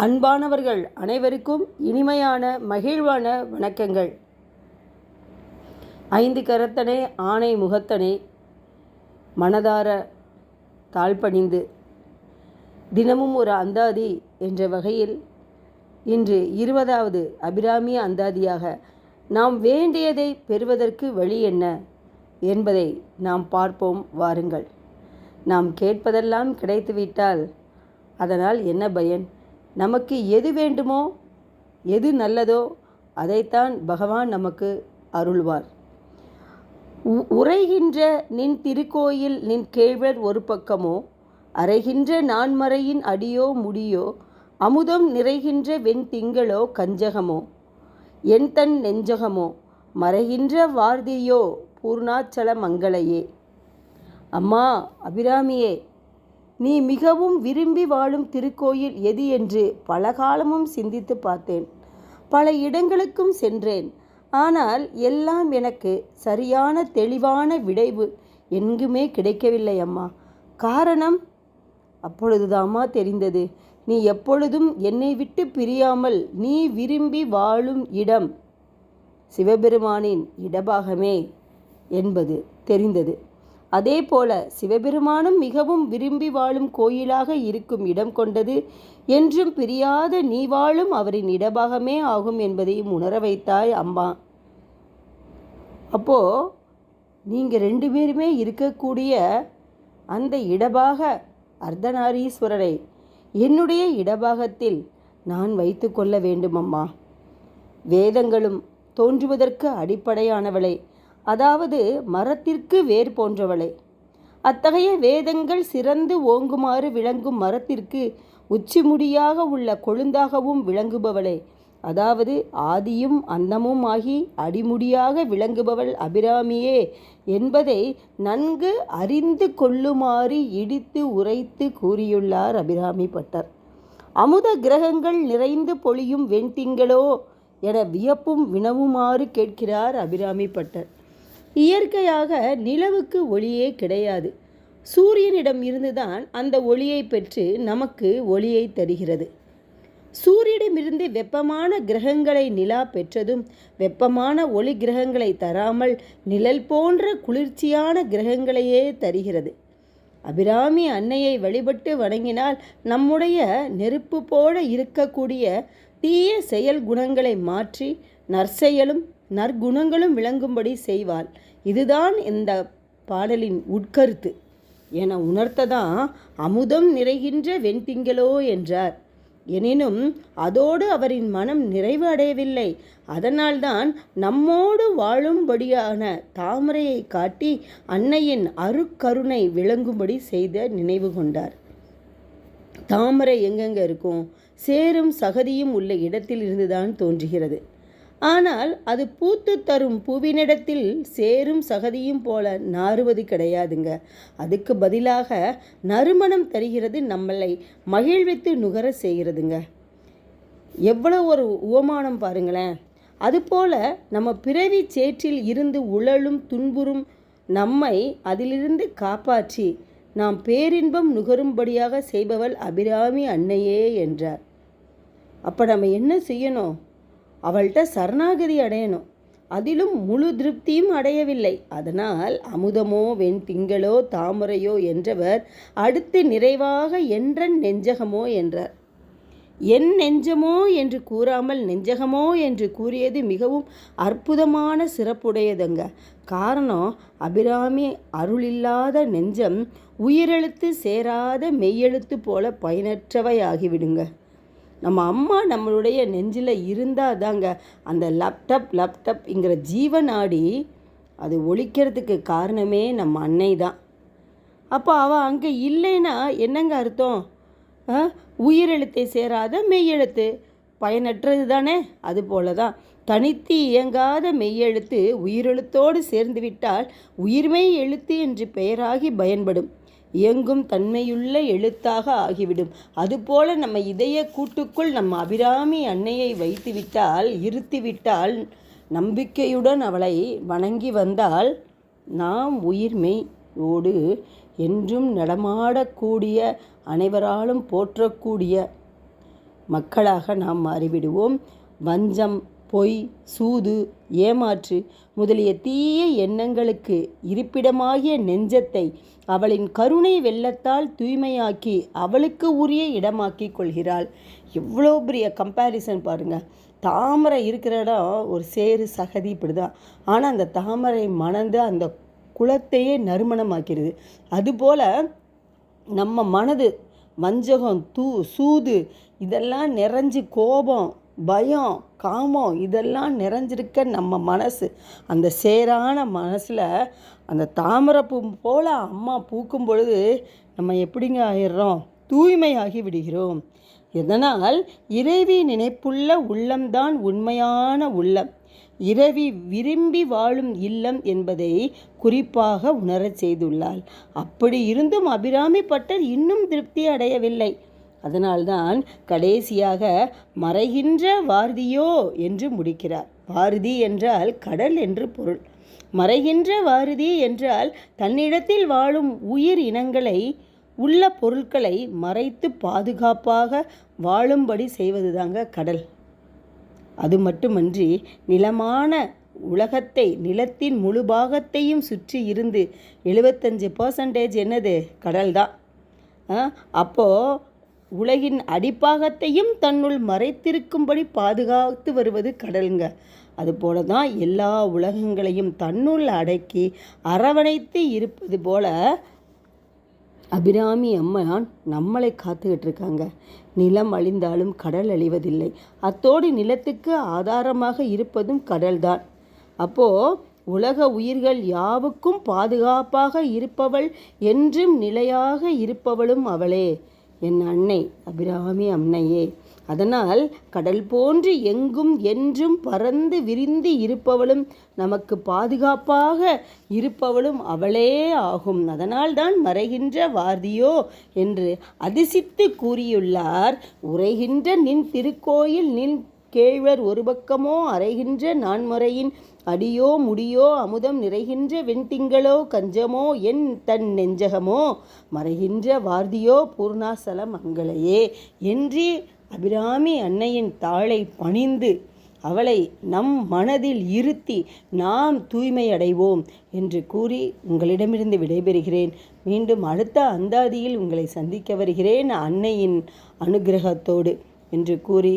அன்பானவர்கள் அனைவருக்கும் இனிமையான மகிழ்வான வணக்கங்கள். ஐந்து கரத்தனே ஆணை முகத்தனே மனதார தாழ்பணிந்து தினமும் ஒரு அந்தாதி என்ற வகையில் இன்று இருபதாவது அபிராமிய அந்தாதியாக நாம் வேண்டியதை பெறுவதற்கு வழி என்ன என்பதை நாம் பார்ப்போம் வாருங்கள். நாம் கேட்பதெல்லாம் கிடைத்துவிட்டால் அதனால் என்ன பயன்? நமக்கு எது வேண்டுமோ எது நல்லதோ அதைத்தான் பகவான் நமக்கு அருள்வார். உ- உரைகின்ற நின் திருக்கோயில் நின் கேழ்வர் ஒரு பக்கமோ அறைகின்ற நான்மறையின் அடியோ முடியோ அமுதம் நிறைகின்ற வெண்திங்களோ கஞ்சகமோ என் தன் நெஞ்சகமோ மறைகின்ற வார்தியோ பூர்ணாச்சல மங்களையே. அம்மா அபிராமியே நீ மிகவும் விரும்பி வாழும் திருக்கோயில் எது என்று பல காலமும் சிந்தித்து பார்த்தேன். பல இடங்களுக்கும் சென்றேன். ஆனால் எல்லாம் எனக்கு சரியான தெளிவான விடைவு எங்குமே கிடைக்கவில்லை அம்மா. காரணம்? அப்பொழுதுதாம்மா தெரிந்தது. நீ எப்பொழுதும் என்னை விட்டு பிரியாமல் நீ விரும்பி வாழும் இடம் சிவபெருமானின் இடபாகமே என்பது தெரிந்தது. அதே போல சிவபெருமானும் மிகவும் விரும்பி வாழும் கோயிலாக இருக்கும் இடம் கொண்டது. என்றும் பிரியாத நீ வாழும் அவரின் இடபாகமே ஆகும் என்பதையும் உணர வைத்தாய் அம்மா. அப்போ நீங்கள் ரெண்டு பேருமே இருக்கக்கூடிய அந்த இடபாக அர்த்தநாரீஸ்வரரை என்னுடைய இடபாகத்தில் நான் வைத்து கொள்ள வேண்டும் அம்மா. வேதங்களும் தோன்றுவதற்கு அடிப்படையானவளை. அதாவது மரத்திற்கு வேர் போன்றவளே. அத்தகைய வேதங்கள் சிறந்து ஓங்குமாறு விளங்கும் மரத்திற்கு உச்சி முடியாக உள்ள கொழுந்தாகவும் விளங்குபவளே. அதாவது ஆதியும் அந்தமும் ஆகி அடிமுடியாக விளங்குபவள் அபிராமியே என்பதை நன்கு அறிந்து கொள்ளுமாறு இடித்து உரைத்து கூறியுள்ளார் அபிராமி பட்டர். அமுத கிரகங்கள் நிறைந்து பொழியும் வெண்திங்களோ என வியப்பும் வினவுமாறு கேட்கிறார் அபிராமி பட்டர். இயற்கையாக நிலவுக்கு ஒளியே கிடையாது. சூரியனிடம் இருந்துதான் அந்த ஒளியை பெற்று நமக்கு ஒளியை தருகிறது. சூரியனிடமிருந்து வெப்பமான கிரகங்களை நிலா பெற்றதும் வெப்பமான ஒளி கிரகங்களை தராமல் நிழல் போன்ற குளிர்ச்சியான கிரகங்களையே தருகிறது. அபிராமி அன்னையை வழிபட்டு வணங்கினால் நம்முடைய நெருப்பு போல இருக்கக்கூடிய தீய செயல் குணங்களை மாற்றி நற்செயலும் நற்குணங்களும் விளங்கும்படி செய்வாள். இதுதான் இந்த பாடலின் உட்கருத்து. என உணர்த்ததான் அமுதம் நிறைகின்ற வெண்திங்களோ என்றார். எனினும் அதோடு அவரின் மனம் நிறைவு அடையவில்லை. அதனால்தான் நம்மோடு வாழும்படியான தாமரையை காட்டி அன்னையின் அருக்கருணை விளங்கும்படி செய்த நினைவு கொண்டார். தாமரை எங்கெங்க இருக்கும்? சேரும் சகதியும் உள்ள இடத்தில் இருந்துதான் தோன்றுகிறது. ஆனால் அது பூத்து தரும் பூவினிடத்தில் சேரும் சகதியும் போல நாறுவது கிடையாதுங்க. அதுக்கு பதிலாக நறுமணம் தருகிறது நம்மளை மகிழ்வித்து நுகர செய்கிறதுங்க. எவ்வளோ ஒரு உவமானம் பாருங்களேன். அதுபோல நம்ம பிறவி சேற்றில் இருந்து உழலும் துன்புறும் நம்மை அதிலிருந்து காப்பாற்றி நாம் பேரின்பம் நுகரும்படியாக செய்பவள் அபிராமி அன்னையே என்றார். அப்போ நம்ம என்ன செய்யணும்? அவள்கிட்ட சரணாகதி அடையணும். அதிலும் முழு திருப்தியும் அடையவில்லை. அதனால் அமுதமோ வெண்பிங்களோ தாமரையோ என்றவர் அடுத்து நிறைவாக என்றன் நெஞ்சகமோ என்றார். என் நெஞ்சமோ என்று கூறாமல் நெஞ்சகமோ என்று கூறியது மிகவும் அற்புதமான சிறப்புடையதுங்க. காரணம் அபிராமி அருளில்லாத நெஞ்சம் உயிரெழுத்து சேராத மெய்யெழுத்து போல பயனற்றவையாகிவிடுங்க. நம்ம அம்மா நம்மளுடைய நெஞ்சில் இருந்தால் தாங்க அந்த லேப்டாப் லேப்டாப்ங்கிற ஜீவநாடி அது ஒழிக்கிறதுக்கு காரணமே நம்ம அன்னை தான். அப்போ அவள் அங்கே இல்லைன்னா என்னங்க அர்த்தம்? ஆ? உயிரெழுத்தை சேராத மெய்யெழுத்து பயனற்றது தானே? அது போல தான் தனித்து இயங்காத மெய்யெழுத்து உயிரெழுத்தோடு சேர்ந்து விட்டால் உயிர்மெய் எழுத்து என்று பெயராகி பயன்படும். இயங்கும் தன்மையுள்ள எழுத்தாக ஆகிவிடும். அதுபோல நம்ம இதய கூட்டுக்குள் நம்ம அபிராமி அன்னையை வைத்துவிட்டால் இருத்திவிட்டால் நம்பிக்கையுடன் அவளை வணங்கி வந்தால் நாம் உயிர்மெய்யோடு என்றும் நடமாடக்கூடிய அனைவராலும் போற்றக்கூடிய மக்களாக நாம் மாறிவிடுவோம். வஞ்சம் பொய் சூது ஏமாற்று முதலிய தீய எண்ணங்களுக்கு இருப்பிடமாகிய நெஞ்சத்தை அவளின் கருணை வெள்ளத்தால் தூய்மையாக்கி அவளுக்கு உரிய இடமாக்கி கொள்கிறாள். எவ்வளோ பெரிய கம்பேரிசன் பாருங்கள் தாமரை இருக்கிற இடம் ஒரு சேறு சகதி இப்படி தான் ஆனால் அந்த தாமரை மணந்து அந்த குளத்தையே நறுமணமாக்கிறது. அதுபோல் நம்ம மனது வஞ்சகம் தூ சூது இதெல்லாம் நிறைஞ்சு கோபம் பயம் காமம் இதெல்லாம் நிறைஞ்சிருக்க நம்ம மனசு. அந்த சேரான மனசில் அந்த தாமரைப்பூ போல் அம்மா பூக்கும் பொழுது நம்ம எப்படிங்க ஆயிடுறோம்? தூய்மையாகி விடுகிறோம். இதனால் இறைவி நினைப்புள்ள உள்ளம்தான் உண்மையான உள்ளம். இரவி விரும்பி வாழும் இல்லம் என்பதை குறிப்பாக உணரச் செய்துள்ளாள். அப்படி இருந்தும் அபிராமி பட்டர் இன்னும் திருப்தி அடையவில்லை. அதனால்தான் கடைசியாக மறைகின்ற வாரதியோ என்று முடிக்கிறார். வாரதி என்றால் கடல் என்று பொருள். மறைகின்ற வாரதி என்றால் தன்னிடத்தில் வாழும் உயிர் இனங்களை உள்ள பொருட்களை மறைத்து பாதுகாப்பாக வாழும்படி செய்வதுதாங்க கடல். அது மட்டுமன்றி நிலமான உலகத்தை நிலத்தின் முழு பாகத்தையும் சுற்றி இருந்து எழுபத்தஞ்சு பர்சன்டேஜ் என்னது? கடல் தான் அப்போது உலகின் அடிப்பாகத்தையும் தன்னுள் மறைத்திருக்கும்படி பாதுகாத்து வருவது கடலுங்க. அதுபோல தான் எல்லா உலகங்களையும் தன்னுள் அடக்கி அரவணைத்து இருப்பது போல அபிராமி அம்மான் நம்மளை காத்துக்கிட்டு இருக்காங்க நிலம் அழிந்தாலும் கடல் அழிவதில்லை. அத்தோடு நிலத்துக்கு ஆதாரமாக இருப்பதும் கடல்தான். அப்போது உலக உயிர்கள் யாவுக்கும் பாதுகாப்பாக இருப்பவள் என்றும் நிலையாக இருப்பவளும் அவளே. என் அன்னை அபிராமி அன்னையே. அதனால் கடல் போன்று எங்கும் என்றும் பறந்து விரிந்து இருப்பவளும் நமக்கு பாதுகாப்பாக இருப்பவளும் அவளே ஆகும். அதனால்தான் மறைகின்ற வார்தியோ என்று அதிசித்து கூறியுள்ளார். உரைகின்ற நின் திருக்கோயில் நின் கேழ்வர் ஒரு பக்கமோ அறைகின்ற நான்முறையின் அடியோ முடியோ அமுதம் நிறைகின்ற வெண்திங்களோ கஞ்சமோ என் தன் நெஞ்சகமோ மறைகின்ற வார்தியோ பூர்ணாசல மங்களையே. என்று அபிராமி அன்னையின் தாளை பணிந்து அவளை நம் மனதில் இருத்தி நாம் தூய்மை அடைவோம் என்று கூறி உங்களிடமிருந்து விடைபெறுகிறேன். மீண்டும் அடுத்த அந்தாதியில் உங்களை சந்திக்க வருகிறேன் அன்னையின் அனுகிரகத்தோடு என்று கூறி